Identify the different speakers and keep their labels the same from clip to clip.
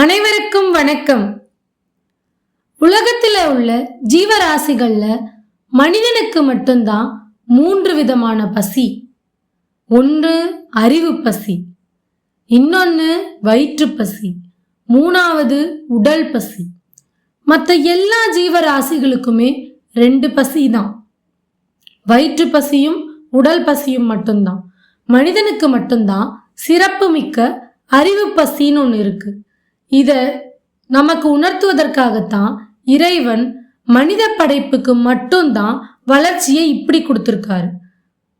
Speaker 1: அனைவருக்கும் வணக்கம். உலகத்தில் உள்ள ஜீவராசிகள்ல மனிதனுக்கு மட்டும்தான் மூன்று விதமான பசி. ஒன்று அறிவு பசி இன்னொன்று வயிற்று பசி மூணாவது உடல் பசி. மற்ற எல்லா ஜீவராசிகளுக்குமே ரெண்டு பசி தான். வயிற்று பசியும் உடல் பசியும் மட்டும்தான். மனிதனுக்கு மட்டும்தான் சிறப்பு மிக்க அறிவு பசின்னு ஒன்று இருக்குது இதை நமக்கு உணர்த்துவதற்காகத்தான் இறைவன் மனித படைப்புக்கு மட்டும்தான் வளர்ச்சியை இப்படி கொடுத்துருக்காரு.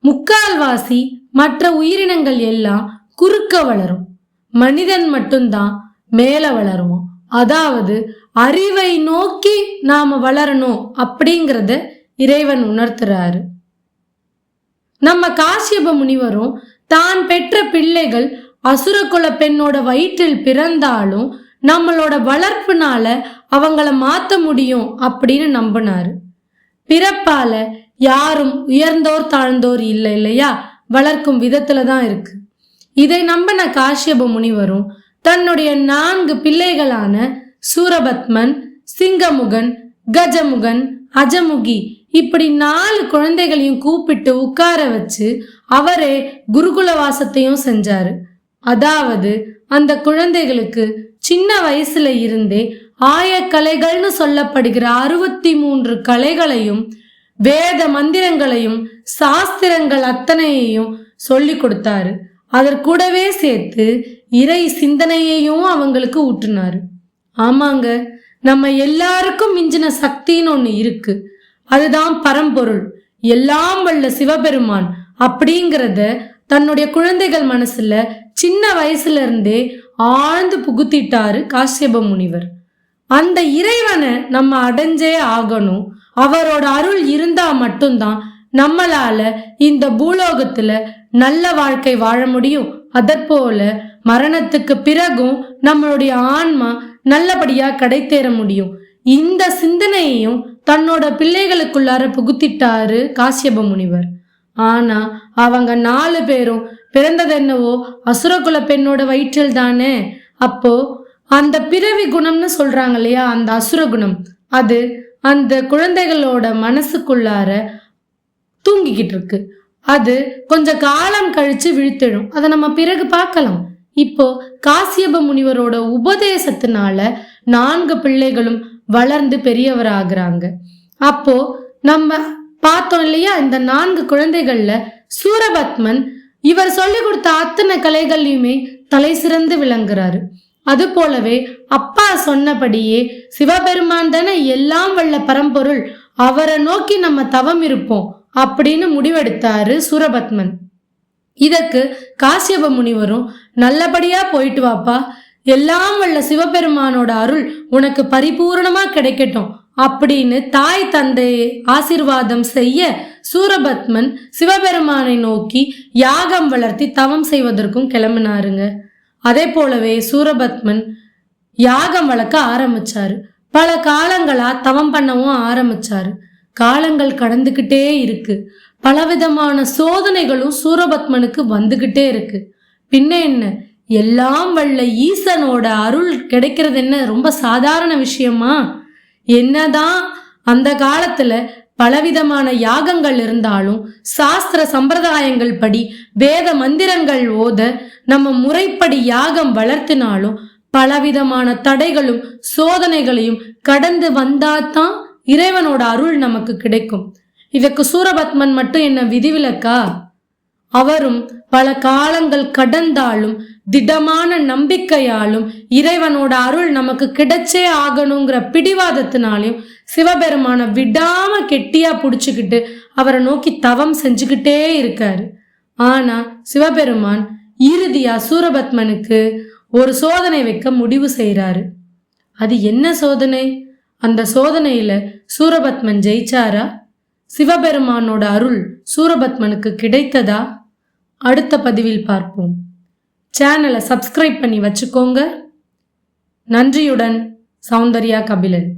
Speaker 1: முக்கால்வாசி மற்ற உயிரினங்கள் எல்லாம் குறுக்க வளரும். மனிதன் மட்டும்தான் மேல வளருவோம். அதாவது அறிவை நோக்கி நாம வளரணும் அப்படிங்கிறத இறைவன் உணர்த்துறாரு. நம்ம காசியப முனிவரும் தான் பெற்ற பிள்ளைகள் அசுரகுல பெண்ணோட வயிற்றில் பிறந்தாலும் நம்மளோட வளர்ப்புனால அவங்கள மாத்த முடியும் அப்படின்னு நம்பினாரு. பிறப்பால யாரும் உயர்ந்தோர் தாழ்ந்தோர் இல்லை இல்லையா? வளர்க்கும் விதத்துல தான் இருக்கு. இதை நம்பின காஷ்யப முனிவரும் தன்னுடைய நான்கு பிள்ளைகளான சூரபத்மன் சிங்கமுகன் கஜமுகன் அஜமுகி இப்படி நாலு குழந்தைகளையும் கூப்பிட்டு உட்கார வச்சு அவரே குருகுல வாசத்தையும் செஞ்சாரு. அதாவது அந்த குழந்தைகளுக்கு சின்ன வயசுல இருந்தே ஆய கலைகள்னு சொல்லப்படுகிற அறுபத்தி மூன்று கலைகளையும் வேத மந்திரங்களையும் சாஸ்திரங்கள் அத்தனையையும் சொல்லி கொடுத்தாரு. அதற்கூடவே சேர்த்து இறை சிந்தனையையும் அவங்களுக்கு ஊட்டினாரு. ஆமாங்க நம்ம எல்லாருக்கும் மிஞ்சின சக்தின்னு ஒன்று இருக்கு. அதுதான் பரம்பொருள். எல்லாம் வல்ல சிவபெருமான் அப்படிங்கிறத தன்னுடைய குழந்தைகள் மனசுல சின்ன வயசுல இருந்தே ஆழ்ந்து புகுத்திட்டாரு காசியப முனிவர் அந்த இறைவனை நம்ம அடைஞ்சே ஆகணும். அவரோட அருள் இருந்தா மட்டும்தான் நம்மளால இந்த பூலோகத்துல நல்ல வாழ்க்கை வாழ முடியும். அதற்போல மரணத்துக்கு பிறகும் நம்மளுடைய ஆன்மா நல்லபடியா கடைத்தேற முடியும். இந்த சிந்தனையையும் தன்னோட பிள்ளைகளுக்குள்ளார புகுத்திட்டாரு காசியப முனிவர் ஆனா அவங்க நாலு பேரும் பிறந்தது என்னவோ அசுரகுல பெண்ணோட வயிற்றில் தானே? அப்போ அந்த பிறவி குணம்னு சொல்றாங்க இல்லையா அந்த அசுர குணம்? அது அந்த குழந்தைகளோட மனசுக்குள்ளார தூங்கிக்கிட்டு இருக்கு. அது கொஞ்சம் காலம் கழிச்சு விழுத்திடும் அதை நம்ம பிறகு பார்க்கலாம். இப்போ காசியப முனிவரோட உபதேசத்தினால நான்கு பிள்ளைகளும் வளர்ந்து பெரியவராகிறாங்க. அப்போ நம்ம பார்த்தோம் இல்லையா? இந்த நான்கு குழந்தைகள்ல சூரபத்மன் இவர் சொல்லி கொடுத்த அத்தனை கலைகள்லையுமே தலை சிறந்து விளங்குறாரு. அது போலவே அப்பா சொன்னபடியே சிவபெருமான் தானே எல்லாம் வல்ல பரம்பொருள் அவரை நோக்கி நம்ம தவம் இருப்போம் அப்படின்னு முடிவெடுத்தாரு சூரபத்மன். இதற்கு காசியப முனிவரும் நல்லபடியா போயிட்டு வாப்பா எல்லாம் வல்ல சிவபெருமானோட அருள் உனக்கு பரிபூரணமா கிடைக்கட்டும். அப்படின்னு தாய் தந்தையை ஆசிர்வாதம் செய்ய சூரபத்மன் சிவபெருமானை நோக்கி யாகம் வளர்த்தி தவம் செய்வதற்கும் கிளம்பினாருங்க. அதே போலவே சூரபத்மன் யாகம் வளர்க்க ஆரம்பிச்சாரு. பல காலங்களா தவம் பண்ணவும் ஆரம்பிச்சாரு. காலங்கள் கடந்துகிட்டே இருக்கு. பலவிதமான சோதனைகளும் சூரபத்மனுக்கு வந்துகிட்டே இருக்கு. பின்ன என்ன? எல்லாம் வல்ல ஈசனோட அருள் கிடைக்கிறது என்ன ரொம்ப சாதாரண விஷயமா? என்னதான் அந்த காலத்துல பலவிதமான யாகங்கள் இருந்தாலும் சாஸ்திர சம்பிரதாயங்கள் படி வேத மந்திரங்கள் ஓத நம்ம முறைப்படி யாகம் வளர்த்தினாலும் பலவிதமான தடைகளும் சோதனைகளையும் கடந்து வந்தாதான் இறைவனோட அருள் நமக்கு கிடைக்கும். இதற்கு சூரபத்மன் மட்டும் என்ன விதிவிலக்கா? அவரும் பல காலங்கள் கடந்தாலும் திடமான நம்பிக்கையாலும் இறைவனோட அருள் நமக்கு கிடைச்சே ஆகணுங்கிற பிடிவாதத்தினாலையும் சிவபெருமான விடாம கெட்டியா புடிச்சுக்கிட்டு அவரை நோக்கி தவம் செஞ்சுக்கிட்டே இருக்காரு. ஆனா சிவபெருமான் இறுதியா சூரபத்மனுக்கு ஒரு சோதனை வைக்க முடிவு செய்கிறாரு அது என்ன சோதனை? அந்த சோதனையில சூரபத்மன் ஜெயிச்சாரா? சிவபெருமானோட அருள் சூரபத்மனுக்கு கிடைத்ததா? அடுத்த பதிவில் பார்ப்போம். சேனலை சப்ஸ்கிரைப் பண்ணி வச்சுக்கோங்க. நன்றியுடன் சௌந்தர்யா கபிலன்.